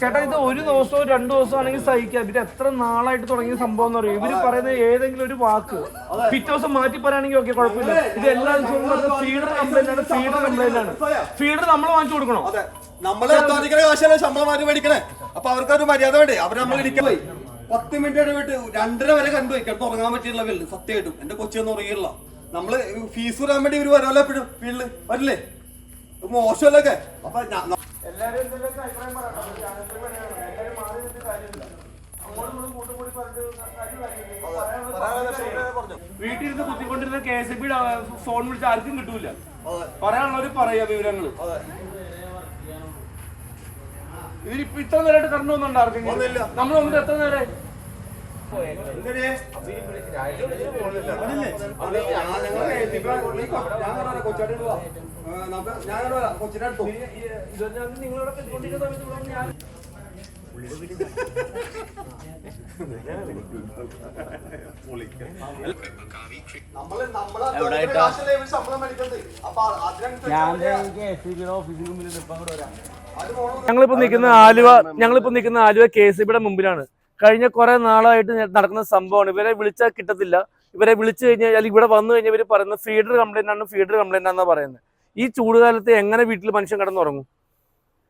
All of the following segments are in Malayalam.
ചേട്ടാ ഇത് ഒരു ദിവസമോ രണ്ടു ദിവസമോ ആണെങ്കിൽ സഹിക്കാം. ഇവർ എത്ര നാളായിട്ട് തുടങ്ങിയ സംഭവം എന്ന് പറയും. ഇവർ പറയുന്ന ഏതെങ്കിലും ഒരു വാക്ക്. പിറ്റേ ദിവസം മാറ്റി പറയുകയാണെങ്കിൽ ഓക്കെ കുഴപ്പമില്ല. ഇത് എല്ലാ ദിവസവും ഫീഡർ കംപ്ലൈന്റ് ആണ്. ഫീഡർ കംപ്ലൈന്റ് ആണ്. ഫീഡർ നമ്മൾ വാങ്ങിച്ചു കൊടുക്കണോ? നമ്മൾ ശമ്പളം മാറ്റി മേടിക്കണേ. അപ്പൊ അവർക്ക് ഒരു മര്യാദ വേണ്ടേ? അവർ നമ്മൾ ഇരിക്കണേ പത്ത് മിനിറ്റ് ഇടവിട്ട് രണ്ടര വരെ കണ്ടു കിടന്ന് ഉറങ്ങാൻ പറ്റിയുള്ള വെള്ളി സത്യമായിട്ടും. എന്റെ കൊച്ചിയൊന്നും ഉറങ്ങിയില്ല നമ്മൾ ഫീസ് കൂടാൻ വേണ്ടി ഇവർ വരുമല്ലോ എപ്പോഴും. വീട്ടിൽ വരില്ലേ? മോശമല്ലേ മോശമല്ലൊക്കെ അപ്പൊ എല്ലാവരും അഭിപ്രായം പറയണം. ചാനലിൽ. എല്ലാവരും മാറി നിന്നിട്ട് കാര്യമില്ല. വീട്ടിലിരുന്ന് കുത്തിക്കൊണ്ടിരുന്ന കെ എസ് ബിയുടെ ഫോൺ വിളിച്ച് ആർക്കും കിട്ടൂല. പറയാനുള്ളവര് പറയാ വിവരങ്ങൾ. ഇതിലിപ്പോ ഇത്ര നേരമായിട്ട് കറണ്ട് വന്നുണ്ട് ആർക്കെങ്കിലും? നമ്മൾ വന്നിട്ട് എത്ര നേരം? എന്തിന്? സമയത്ത് ഞാൻ ഞങ്ങളിപ്പോ നിൽക്കുന്ന ആലുവ ഞങ്ങളിപ്പോ നിൽക്കുന്ന ആലുവ കെ സി ബിയുടെ മുമ്പിലാണ്. കഴിഞ്ഞ കുറെ നാളായിട്ട് നടക്കുന്ന സംഭവമാണ്. ഇവരെ വിളിച്ചാൽ കിട്ടത്തില്ല. ഇവരെ വിളിച്ചു കഴിഞ്ഞാൽ ഇവിടെ വന്നു കഴിഞ്ഞാൽ ഇവർ പറയുന്നത് ഫീഡർ കംപ്ലൈന്റ് ആണ് ഫീഡർ കംപ്ലൈന്റ് ആണെന്നാണ് പറയുന്നത്. ഈ ചൂടുകാലത്ത് എങ്ങനെ വീട്ടിൽ മനുഷ്യൻ കിടന്നുറങ്ങും?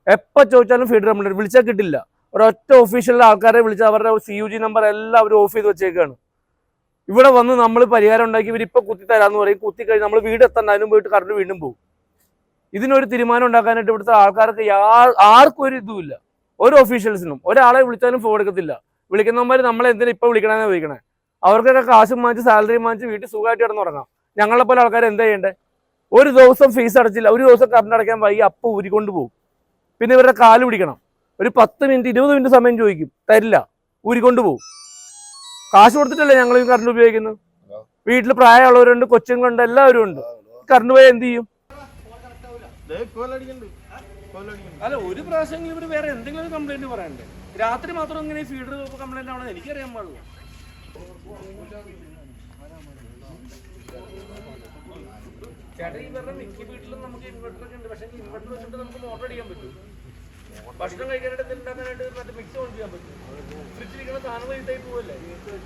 എപ്പോൾ ചോദിച്ചാലും ഫീഡ് കംപ്ലൈന്റ് വിളിച്ചാൽ കിട്ടില്ല. ഒരൊറ്റ ഓഫീഷ്യലിലെ ആൾക്കാരെ വിളിച്ച് അവരുടെ സി യു ജി നമ്പർ എല്ലാം അവർ ഓഫ് ചെയ്ത് വെച്ചേക്കാണ്. ഇവിടെ വന്ന് നമ്മൾ പരിഹാരം ഉണ്ടാക്കി ഇവരിപ്പോൾ കുത്തി തരാന്ന് പറയും. കുത്തി കഴിഞ്ഞ് നമ്മൾ വീട് എത്തണ്ട. അതിനും പോയിട്ട് കറണ്ട് വീണ്ടും പോകും. ഇതിനൊരു തീരുമാനം ഉണ്ടാക്കാനായിട്ട് ഇവിടുത്തെ ആൾക്കാർക്ക് ആർക്കും ഒരു ഇതുമില്ല ഒരു ഒഫീഷ്യൽസിനും ഒരാളെ വിളിച്ചാലും ഫോൺ എടുക്കത്തില്ല. വിളിക്കുന്നവന്മാർ നമ്മളെ എന്തിനാ ഇപ്പൊ വിളിക്കണമെന്ന് ചോദിക്കണേ? അവർക്കൊക്കെ കാശും വാങ്ങിച്ച് സാലറി വാങ്ങിച്ച് വീട്ടിൽ സുഖമായിട്ട് കിടന്നുറങ്ങാം. ഞങ്ങളെ പോലെ ആൾക്കാർ എന്താ ചെയ്യണ്ടേ? ഒരു ദിവസം ഫീസ് അടച്ചില്ല. ഒരു ദിവസം കറണ്ട് അടയ്ക്കാൻ വൈകി അപ്പ ഊരിക്കൊണ്ട് പോകും പിന്നെ ഇവരുടെ കാൽ പിടിക്കണം. ഒരു പത്ത് മിനിറ്റ് ഇരുപത് മിനിറ്റ് സമയം ചോദിക്കും. തരില്ല. ഊരിക്കൊണ്ട് പോകും കാശ് കൊടുത്തിട്ടല്ലേ ഞങ്ങൾ ഈ കറണ്ട് ഉപയോഗിക്കുന്നത്? വീട്ടിൽ പ്രായമുള്ളവരുണ്ട് കൊച്ചുങ്ങളുണ്ട് എല്ലാവരും ഉണ്ട്. കറണ്ട് പോയാൽ എന്ത് ചെയ്യും? അല്ല ഒരു പ്രാവശ്യം ഇവർ വേറെ എന്തെങ്കിലും കംപ്ലൈന്റ് പറയണ്ടേ രാത്രി മാത്രം ഇങ്ങനെ ഫീഡർ കംപ്ലൈന്റ് ആണോ എനിക്കറിയാൻ പാടില്ല. ചേട്ടാ പറഞ്ഞ മിക്ക വീട്ടിലും നമുക്ക് ഇൻവെർട്ടർ ഒക്കെ ഉണ്ട്. പക്ഷേ ഇൻവെർട്ടർ വെച്ചിട്ട് നമുക്ക് മോട്ടർ അടിക്കാൻ പറ്റും. ഭക്ഷണം കഴിക്കാനായിട്ട് ഉണ്ടാക്കാനായിട്ട് മറ്റേ മിക്സ് ഓൺ ചെയ്യാൻ പറ്റും ഫ്രിഡ്ജിലിരിക്കുന്ന സാധനം വൈകിട്ടായി പോവല്ലേ?